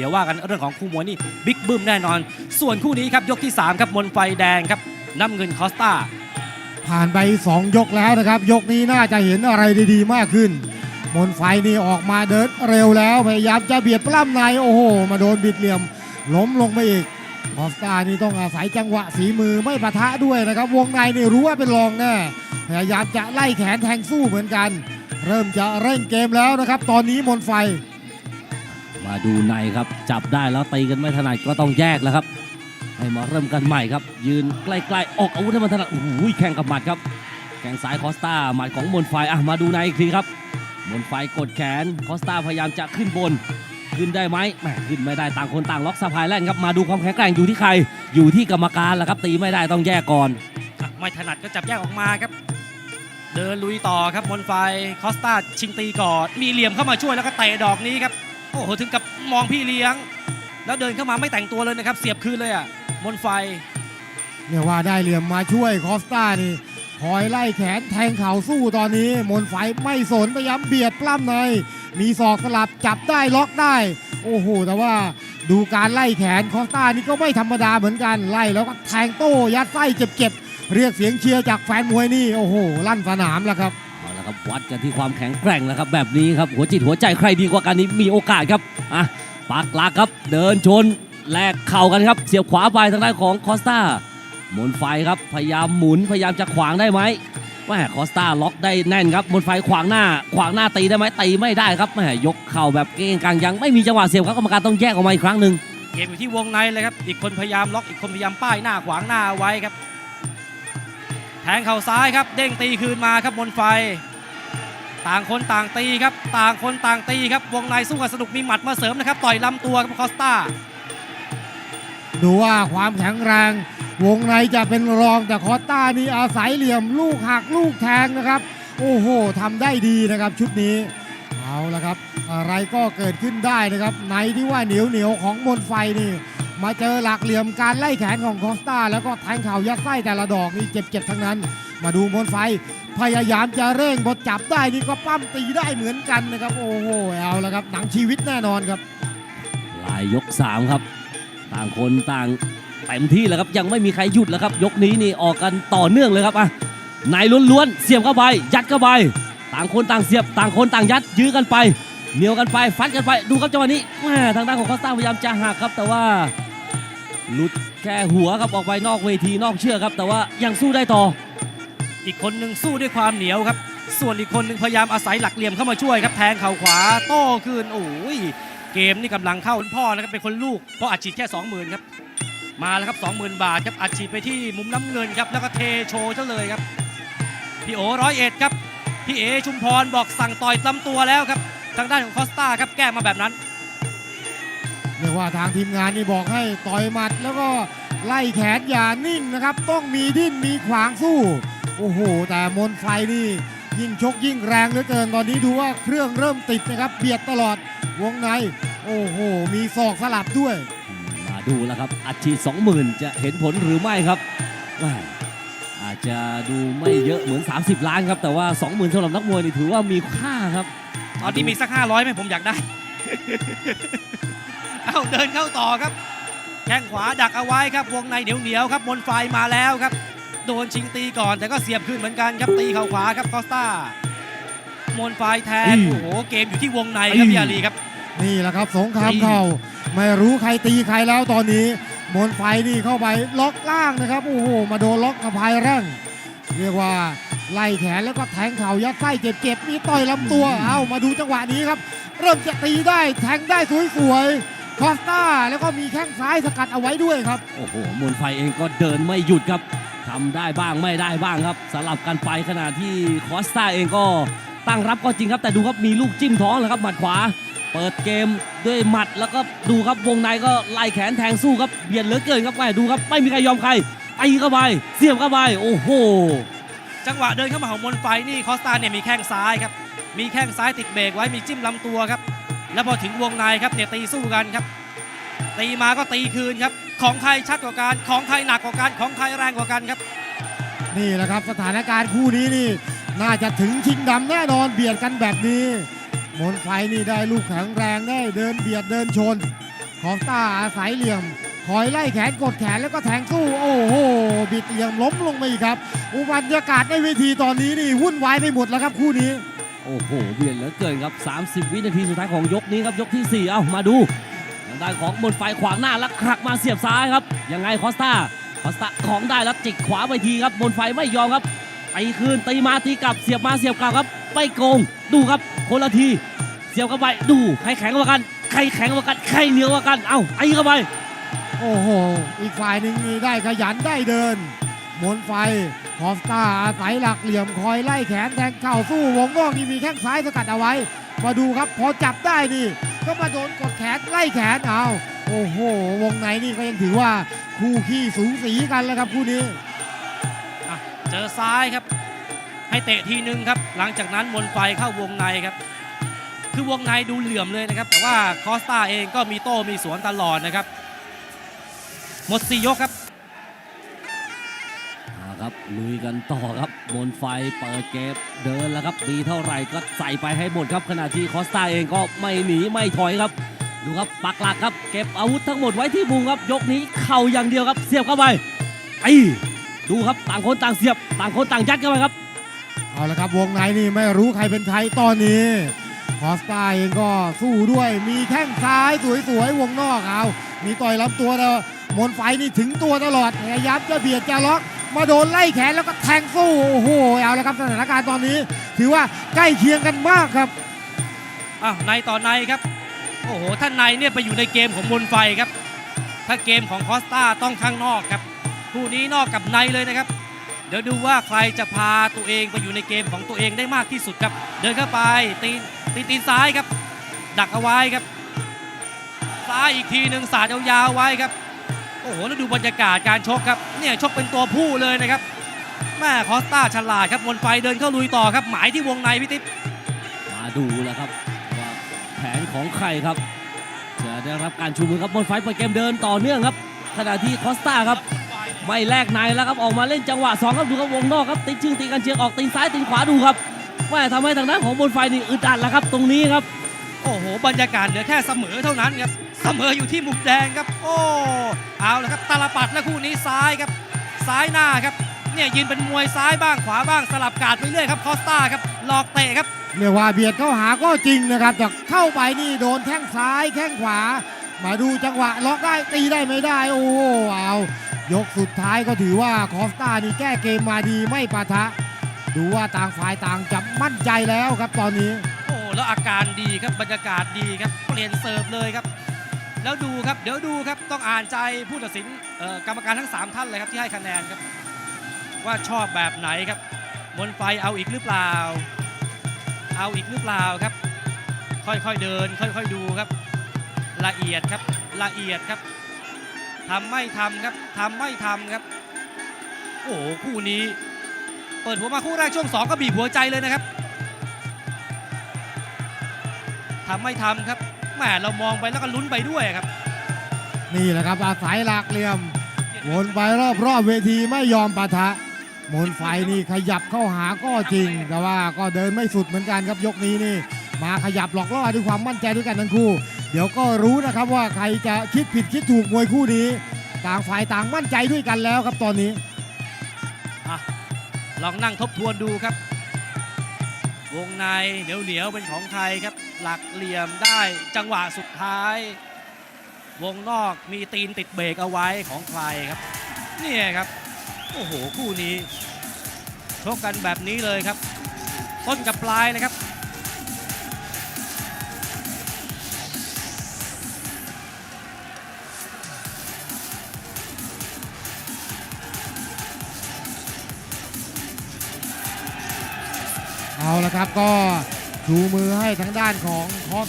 เดี๋ยวว่ากันเรื่องของคู่มวยนี่บิ๊กบึ้มแน่นอน ส่วนคู่นี้ครับยกที่ 3 ครับมนไฟแดงครับน้ำเงินคอสตาผ่านไป 2 ยกแล้วนะครับ ยกนี้น่าจะเห็นอะไรดีๆ มากขึ้น มนไฟนี่ออกมาเดินเร็วแล้วพยายามจะเบียดปล้ำในโอ้โห มาโดนบิดเหลี่ยม ล้มลงไปอีกคอสตานี่ต้องอาศัยจังหวะฝีมือไม่ปะทะด้วยนะครับ วงในนี่รู้ว่าเป็นรองแน่พยายามจะไล่แขนแทงสู้เหมือนกัน เริ่มจะเร่งเกมแล้วนะครับ ตอนนี้มนไฟ มาดูในครับ จับได้แล้วตีกันไม่ถนัดก็ต้องแยกแล้วครับ ให้มาเริ่มกันใหม่ครับ ยืนใกล้ๆออกอาวุธให้มันถนัดโอ้โหแข่งกับหมัดครับ แข่งซ้ายคอสตาหมัดของมนไฟอะมาดูในอีกทีครับมนไฟกดแขนคอสตาพยายามจะขึ้นบน ขึ้นได้ไหมแหมขึ้นไม่ได้ต่างคนต่างล็อกสะพายแล่นครับมาดูความแข็งแกร่งอยู่ที่ใคร อยู่ที่กรรมการแหละครับ ตีไม่ได้ต้องแยกก่อน ไม่ถนัดก็จับแยกออกมาครับเดินลุยต่อครับมนไฟคอสตาชิงตีก่อนมีเหลี่ยมเข้ามาช่วยแล้วก็เตะดอกนี้ครับ โอ้โหถึงกับมองพี่เลี้ยง แล้วเดินเข้ามาไม่แต่งตัวเลยนะครับ เสียบคืนเลยอะมนไฟเนี่ยว่าได้เหลี่ยมมาช่วยคอสตานี่คอยไล่แขนแทงเข่าสู้ตอนนี้ มนไฟไม่สนพยายามเบียดปล้ำใน มีศอกสลับจับได้ล็อกได้ โอ้โห แต่ว่าดูการไล่แขนคอสตานี่ก็ไม่ธรรมดาเหมือนกันไล่แล้วก็แทงโต้ยัดไส้เจ็บๆเรียกเสียงเชียร์จากแฟนมวยนี่โอ้โหลั่นสนามแล้วครับ ครับวัดกันที่ความแข็งแกร่งแล้วครับ แบบนี้ครับหัวจิตหัวใจใครดีกว่ากันนี้มีโอกาสครับอะปักหลักครับ เดินชนแลกเข่ากันครับ เสียบขวาไปทางด้านของคอสตามนไฟครับพยายามหมุนพยายามจะขวางได้ไหมแม่คอสตาล็อกได้แน่นครับมนไฟขวางหน้า ขวางหน้าตีได้ไหมตีไม่ได้ครับแม่ยกเข่าแบบเก่งกลางยังไม่มีจังหวะเสียบครับกรรมการต้องแยกออกมาอีกครั้งหนึ่งเกมอยู่ที่วงในเลยครับอีกคนพยายามล็อกอีกคนพยายามป้ายหน้าขวางหน้าเอาไว้ครับ แทงเข่าซ้ายครับ เด้งตีคืนมาครับบนไฟ ต่างคนต่างตีครับ ต่างคนต่างตีครับ วงในสู้กันสนุกมีหมัดมาเสริมนะครับ ต่อยลำตัวครับคอสตาดูว่าความแข็งแรง วงในจะเป็นรองแต่คอสต้านี่อาศัยเหลี่ยมลูกหักลูกแทงนะครับ โอ้โหทำได้ดีนะครับชุดนี้ เอาละครับ อะไรก็เกิดขึ้นได้นะครับ ในที่ว่าเหนียวเหนียวของมนไฟนี่มาเจอหลักเหลี่ยมการไล่แขนของคอสต้าแล้วก็แทงเข่ายัดไส้แต่ละดอกนี่เจ็บๆทั้งนั้น มาดูมนไฟ พยายามจะเร่งบทจับได้นี่ก็ปั้มตีได้เหมือนกันนะครับ โอ้โหเอาละครับหนังชีวิตแน่นอนครับลายยก3ครับต่างคนต่างเต็มที่แล้วครับยังไม่มีใครหยุดแล้วครับ ยกนี้นี่ออกกันต่อเนื่องเลยครับอะในล้วนๆเสียบเข้าไป ยัดเข้าไป ต่างคนต่างเสียบ ต่างคนต่างยัดยื้อกันไปเหนียวกันไปฟัดกันไปดูครับจังหวะนี้แม่ทางด้านของคอสตาพยายามจะหักครับ แต่ว่าหลุดแค่หัวครับออกไปนอกเวทีนอกเชือกครับ แต่ว่ายังสู้ได้ต่อ อีกคนหนึ่งสู้ด้วยความเหนียวครับ ส่วนอีกคนหนึ่งพยายามอาศัยหลักเหลี่ยมเข้ามาช่วยครับแทงเข่าขวาโต้คืนโอ้ยเกมนี่กำลังเข้าคุณพ่อนะครับเป็นคนลูกเพราะอัดฉีดแค่20,000ครับมาแล้วครับ20,000 บาทครับอัดฉีดไปที่มุมน้ำเงินครับแล้วก็เทโชว์เจ้าเลยครับพี่โอร้อยเอ็ดครับพี่เอชุมพรบอกสั่งต่อยลำตัวแล้วครับทางด้านของคอสตาครับแก้มาแบบนั้นเรียกว่าทางทีมงานนี่บอกให้ต่อยหมัด แล้วก็ไล่แขนอย่านิ่งนะครับ ต้องมีดิ้นมีขวางสู้ โอ้โห แต่มนไฟนี่ยิ่งชกยิ่งแรงเหลือเกินตอนนี้ดูว่าเครื่องเริ่มติดนะครับเบียดตลอดวงใน โอ้โห มีศอกสลับด้วย มาดูแล้วครับอัดฉีด20,000 จะเห็นผลหรือไม่ครับแม่อาจจะดูไม่เยอะเหมือน 30 ล้านครับ แต่ว่า 20,000สำหรับนักมวยนี่ถือว่ามีค่าครับ ตอนนี้มีสัก 500ไหมผมอยากได้ เอาเดินเข้าต่อครับแข้งขวาดักเอาไว้ครับวงในเหนียวเหนียวๆครับมนไฟมาแล้วครับ โดนชิงตีก่อน แต่ก็เสียบขึ้นเหมือนกันครับตีเข่าขวาครับคอสตามนไฟแทงอืมโอ้โหเกมอยู่ที่วงในครับอืมพี่อาลีครับ นี่แหละครับ สงครามตีเข่าไม่รู้ใครตีใครแล้วตอนนี้ มนไฟนี่เข้าไปล็อกล่างนะครับโอ้โหมาโดนล็อกกระพายแร่งเรียกว่าไล่แขนแล้วก็แทงเข่ายัดไส้เจ็บๆมีต่อยลำตัวเอามาดูจังหวะนี้ครับ เริ่มจะตีได้แทงได้สวยๆคอสตาแล้วก็มีแข้งซ้ายสกัดเอาไว้ด้วยครับโอ้โหมวลไฟเองก็เดินไม่หยุดครับ ทำได้บ้างไม่ได้บ้างครับสลับกันไปขณะที่คอสตาเองก็ตั้งรับก็จริงครับแต่ดูครับมีลูกจิ้มท้องเลยครับหมัดขวา เปิดเกมด้วยหมัดแล้วก็ดูครับวงในก็ไล่แขนแทงสู้ครับเบียดเหลือเกินครับแม่ดูครับไม่มีใครยอมใครตีเข้าไปเสียบเข้าไปโอ้โหจังหวะเดินเข้ามาของมนไฟนี่คอสตาเนี่ยมีแข้งซ้ายครับมีแข้งซ้ายติดเบรกไว้มีจิ้มลำตัวครับแล้วพอถึงวงในครับเนี่ยตีสู้กันครับ ตีมาก็ตีคืนครับ ของใครชัดกว่ากัน ของใครหนักกว่ากัน ของใครแรงกว่ากันครับ นี่แหละครับสถานการณ์คู่นี้นี่ น่าจะถึงชิงดำแน่นอนเบียดกันแบบนี้ มนไฟนี่ได้ลูกแข็งแรงได้เดินเบียดเดินชนคอสตาอาศัยเหลี่ยมคอยไล่แขนกดแขนแล้วก็แทงสู้โอ้โหบิดเหลี่ยมล้มลงไปอีกครับ อุบรรยากาศในเวทีตอนนี้นี่วุ่นวายไปหมดแล้วครับคู่นี้ โอ้โหเบียดเหลือเกินครับ 30 วินาทีสุดท้ายของยกนี้ครับยกที่4เอ้ามาดูทาง ด้านของบนไฟขวางหน้าแล้วคลักมาเสียบซ้ายครับ ยังไงคอสตาคอสตาของได้แล้วจิกขวาไปทีครับบนไฟไม่ยอมครับตีคืนตีมาตีกลับเสียบมาเสียบกลับครับไม่โกงดูครับคนละที เสียบเข้าไปดูใครแข็งกว่ากัน ใครแข็งกว่ากันใครเหนียวกว่ากัน เอ้าตีเข้าไปโอ้โห อีกฝ่ายหนึ่งนี่ได้ขยันได้เดินมนไฟคอสตาอาศัยหลักเหลี่ยมคอยไล่แขนแทงเข่าสู้วงนอกนี่มีแข้งซ้ายสกัดเอาไว้ มาดูครับพอจับได้นี่ ก็มาโดนกดแขนไล่แขนเอาโอ้โห วงในนี่ก็ยังถือว่าคู่ขี้สูงสีกันแล้วครับคู่นี้อะเจอซ้ายครับ ให้เตะทีนึงครับ หลังจากนั้นมนไฟเข้าวงในครับ คือวงในดูเหลื่อมเลยนะครับ แต่ว่าคอสตาเองก็มีโต้มีสวนตลอดนะครับ หมดสี่ยกครับ ครับลุยกันต่อครับบนไฟเปิดเกมเดินแล้วครับมีเท่าไหร่ก็ใส่ไปให้หมดครับขณะที่คอสตาเองก็ไม่หนีไม่ถอยครับดูครับปักหลักครับ เก็บอาวุธทั้งหมดไว้ที่มุมครับ ยกนี้เข่าอย่างเดียวครับ เสียบเข้าไปไอ้ดูครับต่างคนต่างเสียบ ต่างคนต่างยัดเข้าไปครับเอาละครับวงในนี่ไม่รู้ใครเป็นใครตอนนี้คอสตาเองก็สู้ด้วยมีแข้งซ้ายสวยๆวงนอกเอามีต่อยลำตัวนะมนไฟนี่ถึงตัวตลอดพยายามจะเบียดจะล็อก มาโดนไล่แขนแล้วก็แทงสู้โอ้โหเอาละครับสถานการณ์ตอนนี้ ถือว่าใกล้เคียงกันมากครับอ้าวในต่อในครับโอ้โหท่านในเนี่ยไปอยู่ในเกมของมนไฟครับ ถ้าเกมของคอสตาต้องข้างนอกครับคู่นี้นอกกับในเลยนะครับ เดี๋ยวดูว่าใครจะพาตัวเองไปอยู่ในเกมของตัวเองได้มากที่สุดครับ เดินเข้าไปตีนตีนตีนซ้ายครับ ดักเอาไว้ครับ ซ้ายอีกทีหนึ่งสาดยาวๆไว้ครับ โอ้โหแล้วดูบรรยากาศการชกครับเนี่ยชกเป็นตัวผู้เลยนะครับแม่คอสตาฉลาดครับมนไฟเดินเข้าลุยต่อครับ หมายที่วงในพี่ติ๊บมาดูแล้วครับว่าแผนของใครครับ จะได้รับการชูมือครับบนไฟเปิดเกมเดินต่อเนื่องครับขณะที่คอสตาครับไม่แลกในแล้วครับออกมาเล่นจังหวะสองครับดูครับวงนอกครับติดชึงตีกันเชียงออกตีนซ้ายตีนขวาดูครับว่าทำให้ทางด้านของบนไฟนี่อึดอัดแล้วครับ ตรงนี้ครับ โอ้โหบรรยากาศเหลือแค่เสมอเท่านั้นครับ เสมออยู่ที่มุมแดงครับ โอ้เอาละครับตาลปัดและคู่นี้ซ้ายครับ ซ้ายหน้าครับเนี่ยยืนเป็นมวยซ้ายบ้างขวาบ้างสลับกาดไปเรื่อยครับคอสตาครับหลอกเตะครับเรียกว่าเบียดเข้าหาก็จริงนะครับแต่เข้าไปนี่โดนแข้งซ้ายแข้งขวา มาดูจังหวะล็อกได้ตีได้ไม่ได้ โอ้โหเอายกสุดท้ายก็ถือว่าคอสตานี่แก้เกมมาดีไม่ปะทะ ดูว่าต่างฝ่ายต่างจะมั่นใจแล้วครับตอนนี้ โอ้แล้วอาการดีครับบรรยากาศดีครับเปลี่ยนเสิร์ฟเลยครับ แล้วดูครับเดี๋ยวดูครับต้องอ่านใจผู้ตัดสินกรรมการทั้ง 3 ท่านเลยครับที่ให้คะแนนครับ ว่าชอบแบบไหนครับ มนไฟเอาอีกหรือเปล่า เอาอีกหรือเปล่าครับ ค่อยๆเดิน ค่อยๆดูครับ ละเอียดครับละเอียดครับทำไม่ทำครับทำไม่ทำครับ โอ้โหคู่นี้ เปิดหัวมาคู่แรกช่วงสองก็บีบหัวใจเลยนะครับทำไม่ทำครับ แหมเรามองไปแล้วก็ลุ้นไปด้วยครับ นี่แหละครับอาศัยหลักเหลี่ยมวนไปรอบๆเวทีไม่ยอมปะทะมนไฟนี่ขยับเข้าหาก็จริง แต่ว่าก็เดินไม่สุดเหมือนกันครับยกนี้นี่ มาขยับหลอกล่อด้วยความมั่นใจด้วยกันทั้งคู่ เดี๋ยวก็รู้นะครับว่าใครจะคิดผิดคิดถูกมวยคู่นี้ ต่างฝ่ายต่างมั่นใจด้วยกันแล้วครับตอนนี้อะลองนั่งทบทวนดูครับ วงในเหนียวเหนียวเป็นของใครครับ หลักเหลี่ยมได้จังหวะสุดท้าย วงนอกมีตีนติดเบรกเอาไว้ของใครครับนี่ครับ โอ้โหคู่นี้ชกกันแบบนี้เลยครับ ต้นกับปลายนะครับ ละครับก็ชูมือให้ทางด้านของคอส